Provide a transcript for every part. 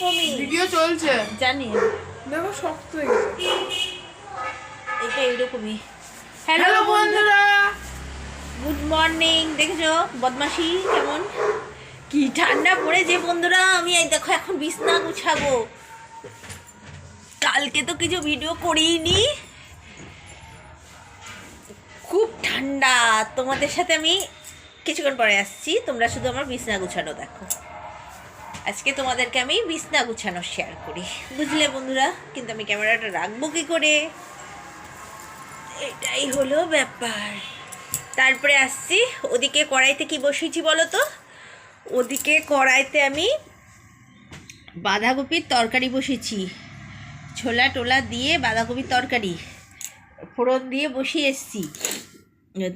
এরকমই ভিডিও চলছে। জানি। দেখো শক্ত হয়ে গেছে। এটা এরকমই হ্যালো বন্ধুরা। গুড মর্নিং দেখেছ? বদমাশি কেমন? কি ঠান্ডা পড়েছে বন্ধুরা। আমি এই দেখো এখন বিছনা গুছাবো। কালকে তো কিছু ভিডিও করিনি। খুব ঠান্ডা। তোমাদের সাথে আমি কিছুক্ষণ পরে আসছি। তোমরা শুধু আমার বিছনা গুছানো দেখো। আজকে তোমাদেরকে আমি বিছনা গুছানো শেয়ার করি। বুঝলে বন্ধুরা? কিন্তু আমি ক্যামেরাটা রাখব কি করে? এটাই হলো ব্যাপার। তারপরে আসছি, ওদিকে কড়াইতে কি বসিয়েছি বলো তো? ওদিকে কড়াইতে আমি বাঁধাকপির তরকারি বসেছি ছোলা টোলা দিয়ে বাঁধাকপির তরকারি। ফোড়ন দিয়ে বসিয়ে এসছি।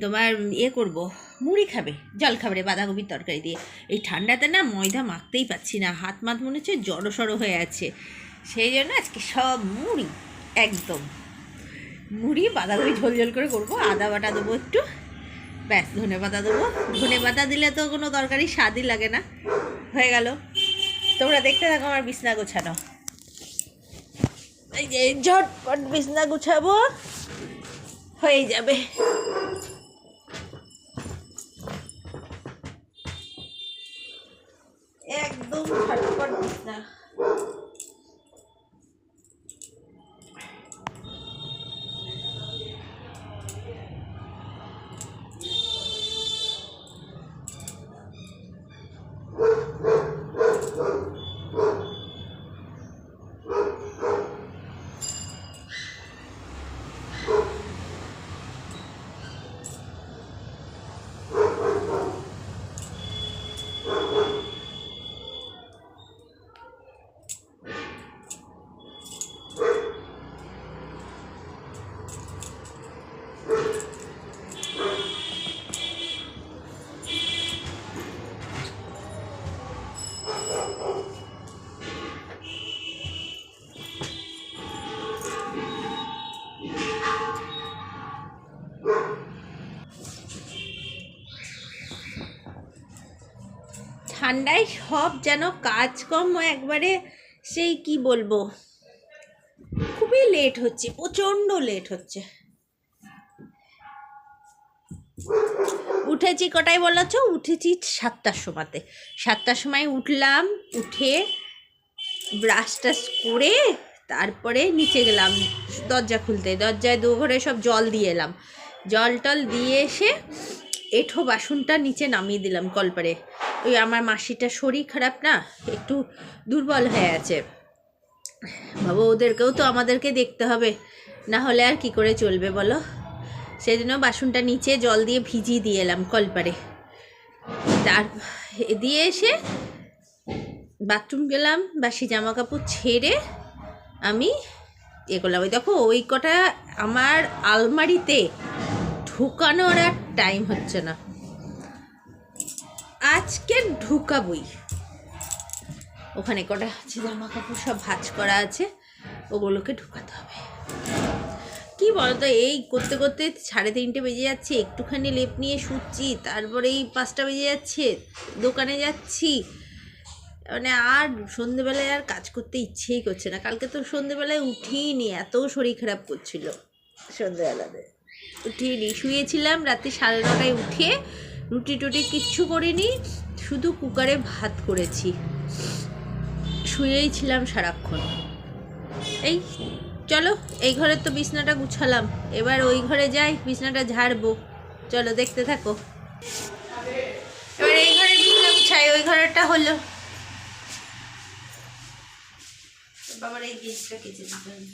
তোমার ইয়ে করব। মুড়ি খাবে, জল খাবারে বাঁধাকপির তরকারি দিয়ে। এই ঠান্ডাতে না ময়দা মাখতেই পাচ্ছি না, হাত মাত মনে হচ্ছে জড়ো সড়ো হয়ে আছে। সেই জন্য আজকে সব মুড়ি, একদম। মুড়ি, বাঁধাকপি ঝোল ঝোল করে করব, আদা বাটা দেবো একটু। ব্যাস, ধনে পাতা দেবো। ধনে পাতা দিলে তো কোনো তরকারি স্বাদই লাগে না। হয়ে গেল। তোমরা দেখতে থাকো আমার বিছনা গোছানো। এই যে ঝটপট বিছনা গুছাবো। হয়ে যাবে। ঠান্ডায় সব যেন কাজকর্ম একবারে সেই কি বলব? খুবই লেট হচ্ছে, প্রচণ্ড লেট হচ্ছে। উঠেছি কটায় বলেছ উঠেছি সাতটার সময়তে। সাতটার সময় উঠলাম, উঠে ব্রাশ টাশ করে তারপরে নিচে গেলাম, দরজা খুলতে। দরজায় দু ঘরে সব জল দিয়ে এলাম। জল টল দিয়ে এসে এঠো বাসনটা নিচে নামিয়ে দিলাম কলপারে। ওই আমার মাসিটা শরীর খারাপ না, একটু দুর্বল হয়ে আছে। বাবা, ওদেরকেও তো আমাদেরকে দেখতে হবে, না হলে আর কি করে চলবে বলো? সেই জন্য বাসনটা নিচে জল দিয়ে ভিজিয়ে দিয়ে এলাম কলপারে। তার দিয়ে এসে বাথরুম গেলাম, বাসি জামা কাপড় ছেড়ে আমি এ করলাম। ওই দেখো, ওই কটা আমার আলমারিতে ঢুকানোর আর টাইম হচ্ছে না। আজকে ঢুকাবই। ওখানে কটা জামা কাপড় সব ভাজ করা আছে, ওগুলোকে ঢুকাতে হবে। কি বলতো, এই করতে করতে সাড়ে তিনটে বেজে যাচ্ছে, একটুখানি লেপ নিয়ে শুচ্ছি তারপরে এই পাঁচটা বেজে যাচ্ছে, দোকানে যাচ্ছি। মানে আর সন্ধেবেলায় আর কাজ করতে ইচ্ছেই করছে না। কালকে তো সন্ধেবেলায় উঠিনি এত শরীর খারাপ করছিল সন্ধেবেলাতে। উঠিনি শুয়েছিলাম রাত্রি সাড়ে নটায় উঠে রুটি টুটি কিচ্ছু করিনি, শুধু কুকারে ভাত করেছি। শুয়েই ছিলাম সারাক্ষণ। এই, চলো, এই ঘরের তো বিছনাটা গুছালাম। এবার ওই ঘরে যাই, বিছনাটা ঝাড়বো। চলো, দেখতে থাকো। এবার এই ঘরে বিছনা গুছাই, ওই ঘরেরটা হলো। বাবার এই গেজটা কেচে দিতে হবে।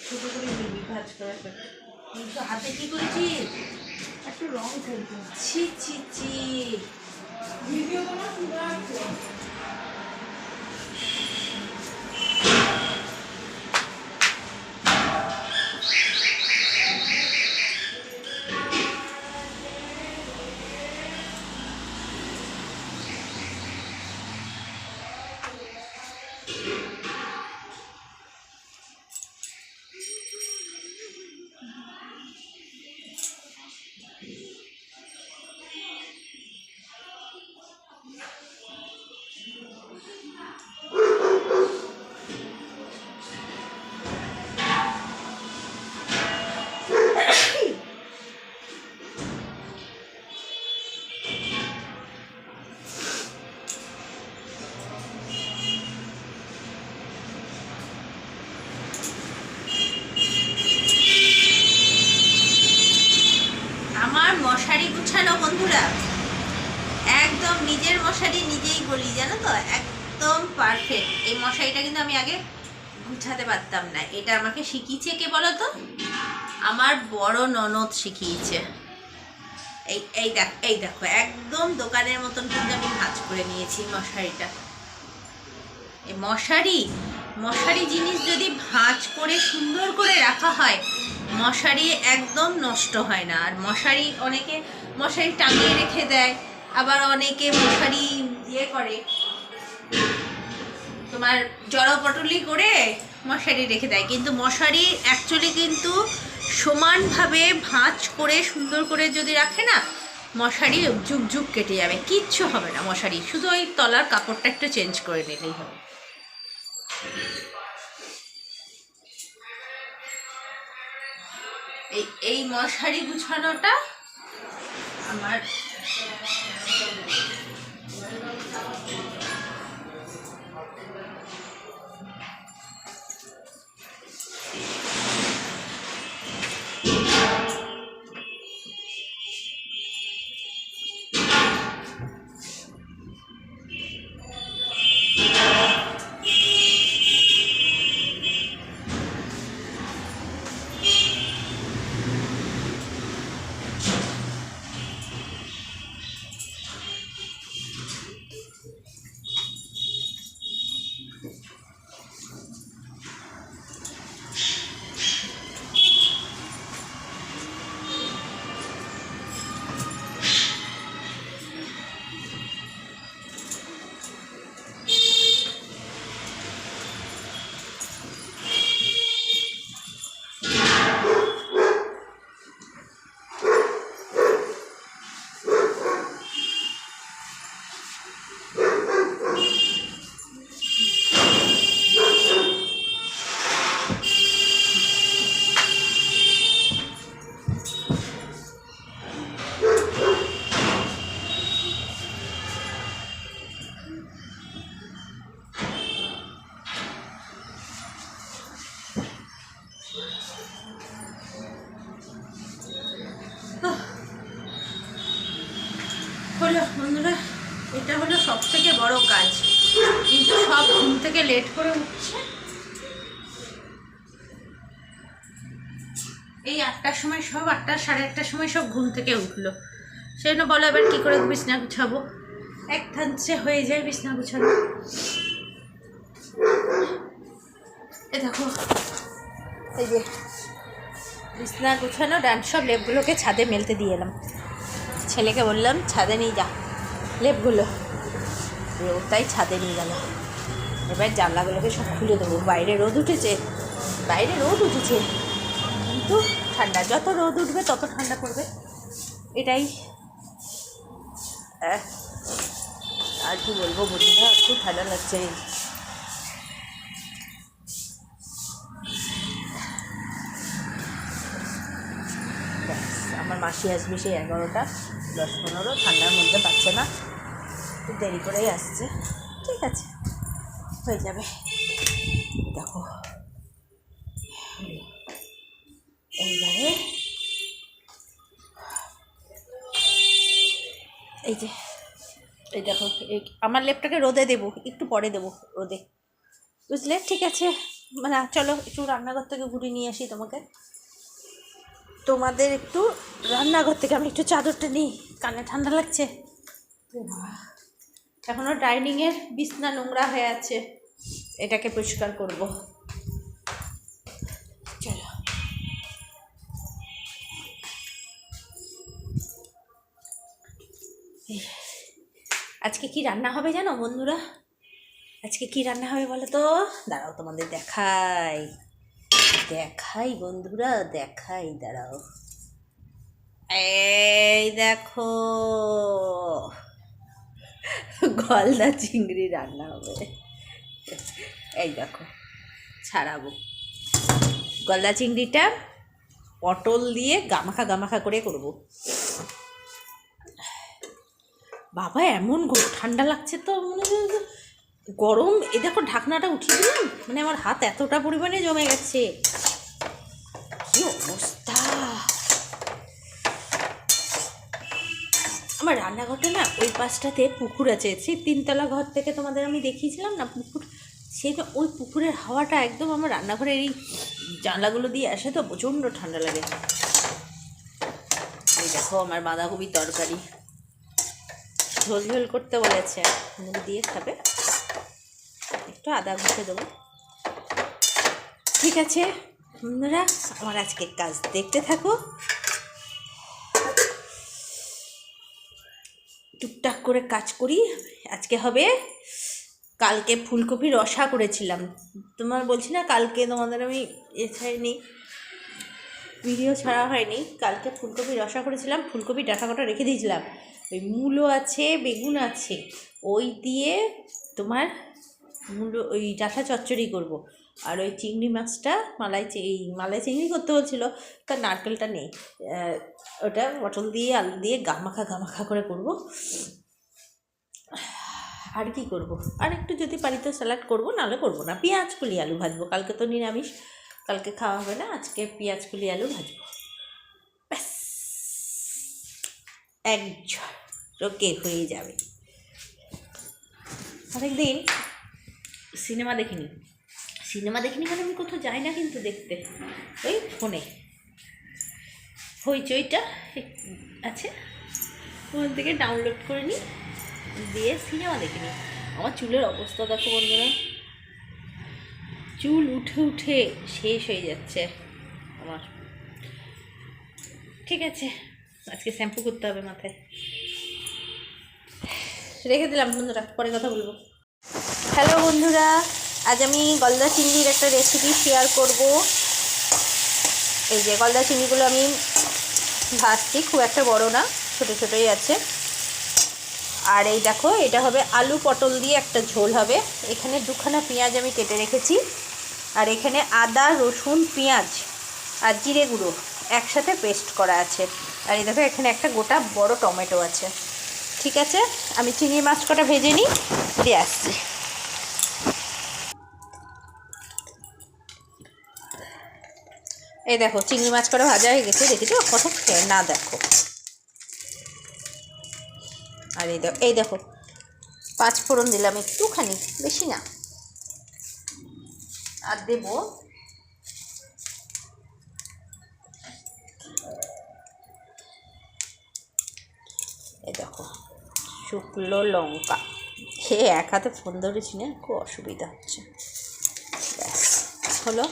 ছোটো করে দিবি কাজ করাটা কিন্তু হাতে কি করেছিস একটু রং করব ছি ছি ছি। ভিডিও তো মশারি নিজেই বলি জানো তো? একদম পারফেক্ট এই মশারিটা কিন্তু আমি আগে গুছাতে পারতাম না। এটা আমাকে শিখিয়েছে কে বলো তো? আমার বড় ননদ শিখিয়েছে। এই এই দেখ, এই দেখো, একদম দোকানের মতন কিন্তু আমি ভাঁজ করে নিয়েছি মশারিটা। এই মশারি মশারি জিনিস যদি ভাঁজ করে সুন্দর করে রাখা হয়, মশারি একদম নষ্ট হয় না। আর মশারি অনেকে মশারি টাঙিয়ে রেখে দেয়। আবার অনেকে মশারি ইয়ে করে। তোমার জড়পটলি করে মশারি রেখে দেয়। কিন্তু মশারি অ্যাকচুয়ালি কিন্তু সমানভাবে ভাঁজ করে সুন্দর করে যদি রাখে না, মশারি যুগ যুগ কেটে যাবে। কিচ্ছু হবে না মশারি। শুধু ওই তলার কাপড়টা একটু চেঞ্জ করে নিলেই হবে। এই এই মশারি গুছানোটা আমার আটটার সময় সব ঘুম থেকে উঠল। সেই জন্য বলো এবার কী করে বিছনা গুছাবো? এক থানছে হয়ে যায় বিছনা গুছানো। এ দেখো, এই যে বিছনা গুছানো ডান, সব লেপগুলোকে ছাদে মেলতে দিয়ে এলাম। ছেলেকে বললাম, ছাদে নিয়ে যা লেপগুলো। রোদটাই ছাদে নিয়ে গেল। এবার জানলাগুলোকে সব খুলে দেবো। বাইরে রোদ উঠেছে। বাইরে রোদ উঠেছে। কিন্তু ঠান্ডা, যত রোদ উঠবে তত ঠান্ডা পড়বে এটাই। আর কি বলব বন্ধুরা, খুব ঠান্ডা লাগছে। আমার মাসি আসবে সেই এগারোটা, দশ পনেরো, ঠান্ডার মধ্যে পাচ্ছে না। একটু দেরি করেই আসছে। ঠিক আছে, হয়ে যাবে। দেখো এইবারে এই যে এই দেখো এই আমার লেপটাকে রোদে দেবো একটু পরে দেবো রোদে। বুঝলে? ঠিক আছে। মানে চলো একটু রান্নাঘর থেকে ঘুরে নিয়ে আসি তোমাকে। তোমাদের একটু রান্নাঘর থেকে আমি একটু চাদরটা নিই। কানে ঠান্ডা লাগছে? এ বাবা, ডাইনিংয়ের বিছনা নোংরা হয়ে আছে। এটাকে পরিষ্কার করব। চলো। এই, আজকে কি রান্না হবে জানো বন্ধুরা? আজকে কি রান্না হবে বলো তো? দাঁড়াও তোমাদের দেখাই। দেখাই বন্ধুরা, দেখাই, দাঁড়াও। এই দেখো। গলদা চিংড়ি রান্না হবে। এই দেখো, ছাড়াবো। গলদা চিংড়িটা পটল দিয়ে গামাখা গামাখা করে করব। বাবা, এমন ঠান্ডা লাগছে তো, মনে গরম। এ দেখো, ঢাকনাটা উঠিয়ে দিলাম। মানে আমার হাত এতটা পরিমাণে জমে গেছে। কি অবস্থা? আমার রান্নাঘরটা না, ওই পাশটাতে পুকুর আছে। সেই তিনতলা ঘর থেকে তোমাদের আমি দেখিয়েছিলাম না, পুকুর। সেই ওই পুকুরের হাওয়াটা একদম আমার রান্নাঘরের এই জানলাগুলো দিয়ে আসে তো, প্রচণ্ড ঠান্ডা লাগে। দেখো, আমার বাঁধাকপি তরকারি। ঝোল ঝোল করতে বলেছে। দিয়ে খাবে। একটু আদা ঘষে দেবো। ঠিক আছে, বন্ধুরা, আমার আজকের কাজ দেখতে থাকো। টুকটাক করে কাজ করি। আজকে হবে, কালকে ফুলকপি রসা করেছিলাম। তোমার বলছি না কালকে, তোমাদের আমি এ ছাড়িনি, ভিডিও ছাড়া হয়নি। কালকে ফুলকপি রসা করেছিলাম, ফুলকপি ডাটা কটা রেখে দিয়েছিলাম। ওই মূলো আছে, বেগুন আছে। ওই দিয়ে তোমার মূলো, ওই ডাঁটা চচ্চড়ি করব। আর ওই চিংড়ি মাছটা মালাই এই মালাই চিংড়ি করতে বলছিল তার নারকেলটা নেই। ওটা পটল দিয়ে, আলু দিয়ে গামাখা গামাখা করে করব। আর কি করব? আর একটু যদি পারি তো স্যালাড করব, নাহলে করব না। পেঁয়াজ কুলি আলু ভাজবো। কালকে তো নিরামিষ, কালকে খাওয়া হবে না, আজকে পেঁয়াজ কুলি আলু ভাজবো। ব্যাস! এক ঝটকে হয়ে যাবে। অনেকদিন সিনেমা দেখিনি। সিনেমা দেখিনি মানে আমি কোথাও যাই না কিন্তু দেখতে। ওই ফোনে। হইচইটা আছে। ওখান থেকে ডাউনলোড করে নিই। দিয়ে সিনেমা দেখিনি। আমার চুলের অবস্থা দেখো বন্ধুরা। চুল উঠে উঠে শেষ হয়ে যাচ্ছে আমার। ঠিক আছে। আজকে শ্যাম্পু করতে হবে মাথায়। রেখে দিলাম বন্ধুরা, পরে কথা বলব। হ্যালো বন্ধুরা, আজ আমি গলদা চিংড়ির একটা রেসিপি শেয়ার করব। এই যে গলদা চিংড়িগুলো আমি ভাজছি, খুব একটা বড় না, ছোটো ছোটোই আছে। আর এই দেখো, এটা হবে আলু পটল দিয়ে একটা ঝোল হবে। এখানে দুখানা পেঁয়াজ আমি কেটে রেখেছি। আর এখানে আদা, রসুন, পেঁয়াজ আর জিরে গুঁড়ো একসাথে পেস্ট করা আছে। আর এই দেখো, এখানে একটা গোটা বড় টমেটো আছে। ঠিক আছে? আমি চিংড়ি মাছ কটা ভেজে নিই, দিয়ে আসছি। এই দেখো, চিংড়ি মাছ কটা ভাজা হয়ে গেছে, দেখেছ? কত না দেখো। আর এই দেখো এই দেখো, পাঁচ ফোড়ন দিলাম একটুখানি, বেশি না। আর দেব এই দেখো। শুকনো লঙ্কা। সে এক হাতে ফোন ধরেছি না, খুব অসুবিধা হচ্ছে। হলো।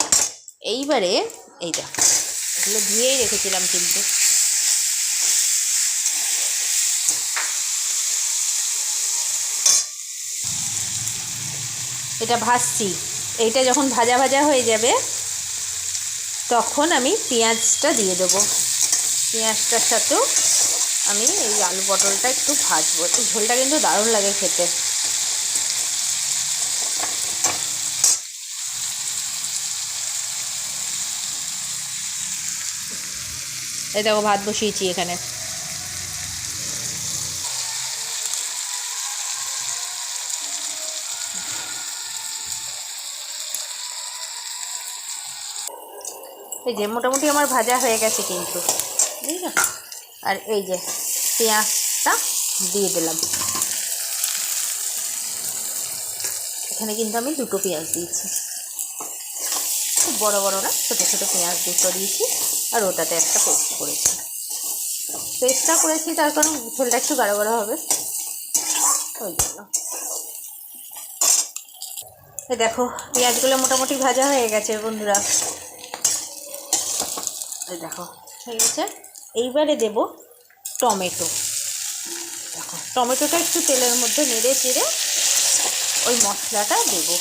এইবারে এই দেখো, এগুলো দিয়েই রেখেছিলাম কিন্তু। এটা ভাজছি। এইটা যখন ভাজা ভাজা হয়ে যাবে, তখন আমি পেঁয়াজটা দিয়ে দেবো। পেঁয়াজটার সাথেও আমি এই আলু পটলটা একটু ভাজবো। এই ঝোলটা কিন্তু দারুণ লাগে খেতে। এই দেখো, ভাত বসিয়েছি এখানে। এই যে, মোটামুটি আমার ভাজা হয়ে গেছে কিন্তু। বুঝলো? আর এই যে পেঁয়াজটা দিয়ে দিলাম। এখানে কিন্তু আমি দুটো পেঁয়াজ দিয়েছি। খুব বড় বড় না, ছোটো ছোটো পেঁয়াজ দুটো দিয়েছি আর ওটাতে একটা পেস্ট করেছি। পেস্টটা করেছি, তার কারণ ঝোলটা একটু গাঢ় গাঢ় হবে। ওই জন্য। দেখো, পেঁয়াজগুলো মোটামুটি ভাজা হয়ে গেছে বন্ধুরা। এই দেখো, হয়ে গেছে। এইবারে দেব টমেটো। দেখো, টমেটোটা একটু তেলের মধ্যে নেড়ে চেড়ে ওই মশলাটা দেবো।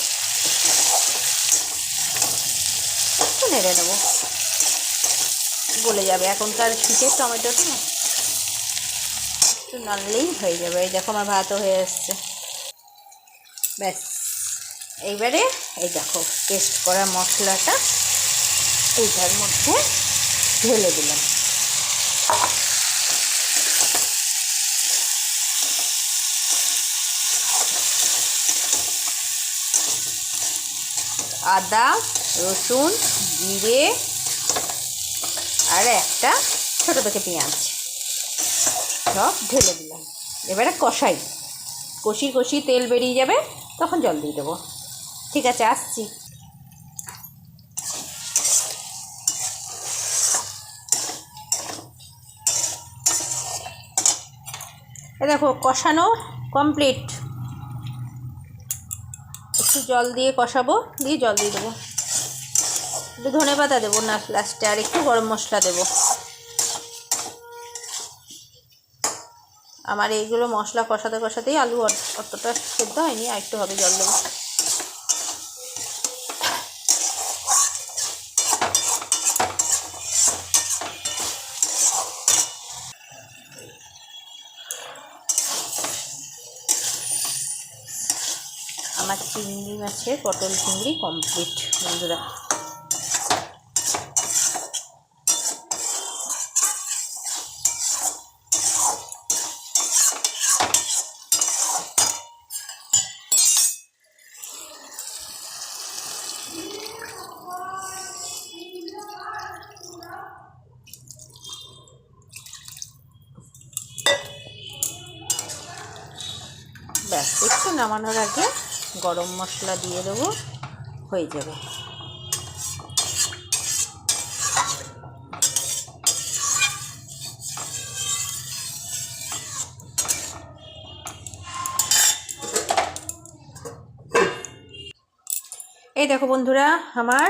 একটু নেড়ে নেব। গলে যাবে এখনকার শীতের টমেটোটা না একটু নাড়লেই হয়ে যাবে। এই দেখো, আমার ভাতও হয়ে এসছে ব্যাস। এইবারে এই দেখো পেস্ট করা মশলাটা এইটার মধ্যে ঢেলে দিলাম। আদা, রসুন, জিরে আর একটা ছোটো থেকে পেঁয়াজ। সব ঢেলে দিলাম। এবারে কষাই। কষি কষি তেল বেরিয়ে যাবে, তখন জল দিয়ে দেবো। ঠিক আছে, আসছি। দেখো, কষানো কমপ্লিট একটু জল দিয়ে কষাবো, দিয়ে জল দিয়ে দেবো। একটু ধনে পাতা দেবো না লাস্টে আর একটু গরম মশলা দেবো। আমার এইগুলো মশলা কষাতে কষাতেই আলু অতটা সেদ্ধ হয়নি, আর একটু হবে জল দেবো আমার চিংড়ি মাছের পটল চিংড়ি কমপ্লিট বন্ধুরা। ব্যাস একটু নামানোর আগে গরম মশলা দিয়ে দেবো, হয়ে যাবে। এই দেখো বন্ধুরা, আমার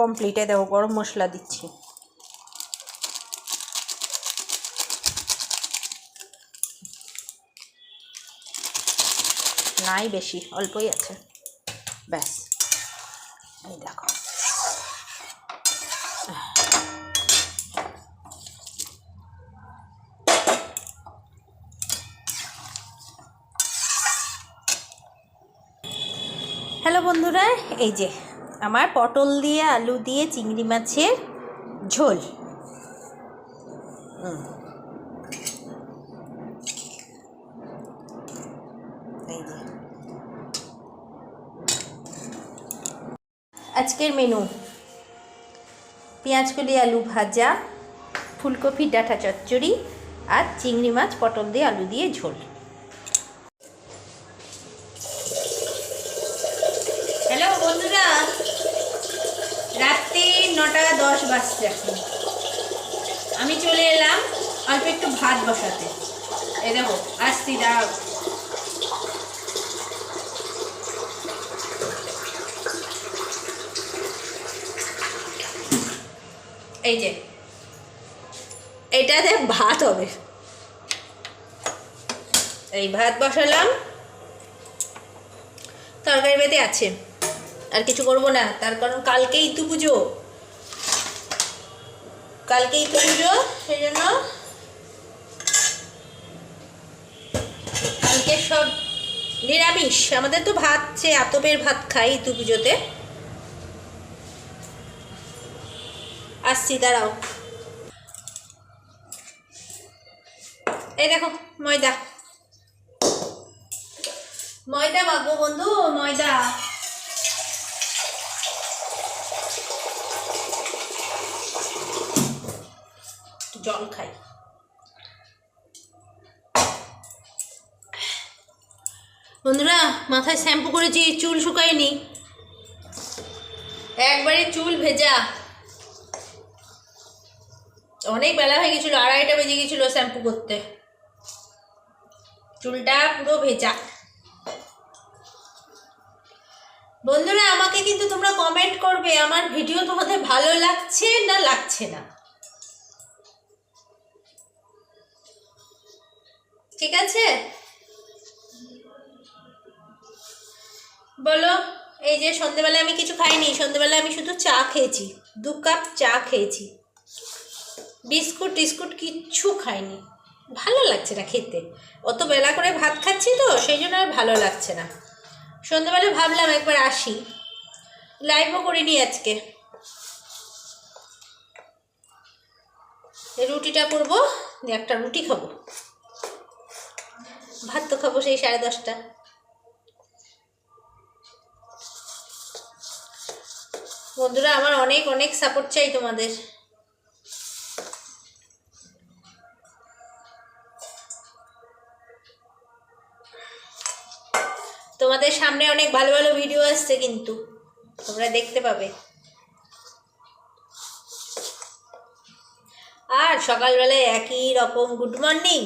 কমপ্লিটে দেখো গরম মশলা দিচ্ছি। নাই বেশি, অল্পই আছে। ব্যাস। এই দেখো। হ্যালো বন্ধুরা, এই যে আমার পটল দিয়ে আলু দিয়ে চিংড়ি মাছের ঝোল। হুম। আজকের মেনু পেঁয়াজকলি আলু ভাজা, ফুলকপি, ডাঁটা চচ্চড়ি আর চিংড়ি মাছ, পটল দিয়ে আলু দিয়ে ঝোল। হ্যালো বন্ধুরা। রাত্রি নটা দশ বাজছে এখন। আমি চলে এলাম অল্প একটু ভাত বসাতে। এই দেখো আসছি দাঁড়াও এই যে। এটাতে ভাত হবে। এই ভাত বসালাম। তরকারি বেতে আছে। আর কিছু করব না। তার কারণ কালকেই তো পুজো। কালকেই তো পুজো, সেই জন্য কালকে সব নিরামিষ। আমাদের তো ভাত, সে আতপের ভাত খাই ইতু পুজোতে। আসছি, দাঁড়াও। এই দেখো, ময়দা। ময়দা মাখবো বন্ধু, ময়দা। জল খাই। বন্ধুরা, মাথায় শ্যাম্পু করেছি, চুল শুকায়নি। একবারে চুল ভেজা। অনেক বেলা হয়ে গেছিল, আড়াইটা বেজে গেছিল শ্যাম্পু করতে। চুলটা পুরো ভেজা। বন্ধুরা, আমাকে কিন্তু তোমরা কমেন্ট করবে, আমার ভিডিও তোমাদের ভালো লাগছে না লাগছে না? ঠিক আছে? বলো, এই যে সন্ধেবেলায় আমি কিছু খাইনি, সন্ধেবেলায় আমি শুধু চা খেয়েছি, দু কাপ চা খেয়েছি। বিস্কুট টিস্কুট কিচ্ছু খাইনি। ভালো লাগছে না খেতে। অত বেলা করে ভাত খাচ্ছি তো, সেই জন্য আর ভালো লাগছে না। সন্ধ্যেবেলা ভাবলাম একবার আসি। লাইভও করিনি আজকে। রুটিটা করব একটা রুটি খাব। ভাত তো খাব সেই সাড়ে দশটা। বন্ধুরা, আমার অনেক অনেক সাপোর্ট চাই তোমাদের। অনেক ভালো ভালো ভিডিও আসছে কিন্তু। তোমরা দেখতে পাবে। আর সকালবেলায় একই রকম গুড মর্নিং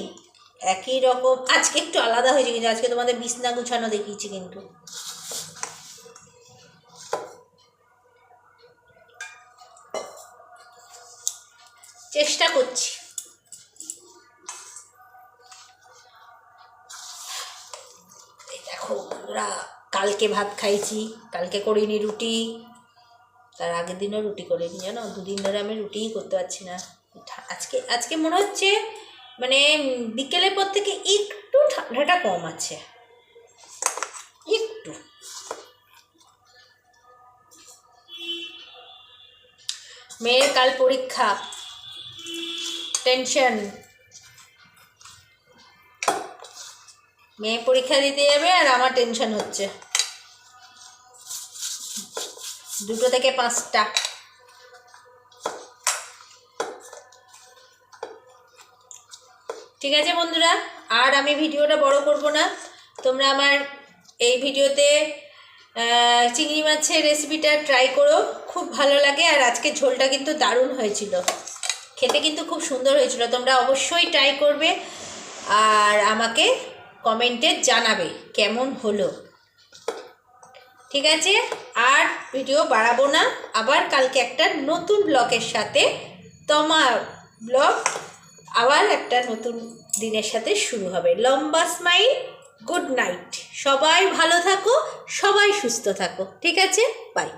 একই রকম, আজকে একটু আলাদা হয়েছে কিন্তু, আজকে তোমাদের বিছনা গুছানো দেখিয়েছি কিন্তু। চেষ্টা করছি। দেখো কালকে ভাত খাইছি, কালকে করিনি রুটি। তার আগের দিনও রুটি করিনি, জানো? দুদিন ধরে আমি রুটিই করতে পারছি না। আজকে আজকে মনে হচ্ছে মানে বিকেলের পর থেকে একটু ঠান্ডাটা কম আছে। একটু। মেয়ের কাল পরীক্ষা। টেনশন। মেয়ে পরীক্ষা দিতে যাবে আর আমার টেনশন হচ্ছে। দুটো থেকে পাঁচটা। ঠিক আছে বন্ধুরা, আর আমি ভিডিওটা বড় করব না। তোমরা আমার এই ভিডিওতে চিংড়ি মাছের রেসিপিটা ট্রাই করো। খুব ভালো লাগে আর আজকে ঝোলটা কিন্তু দারুণ হয়েছিল। খেতে কিন্তু খুব সুন্দর হয়েছিল। তোমরা অবশ্যই ট্রাই করবে আর আমাকে কমেন্টে জানাবে কেমন হলো। ঠিক আছে? আর ভিডিও বাড়াবো না। আবার কালকে একটা নতুন ব্লগের সাথে তোমার ব্লগ আবার একটা নতুন দিনের সাথে শুরু হবে। লম্বা স্মাইল গুড নাইট সবাই ভালো থাকো, সবাই সুস্থ থাকো। ঠিক আছে? বাই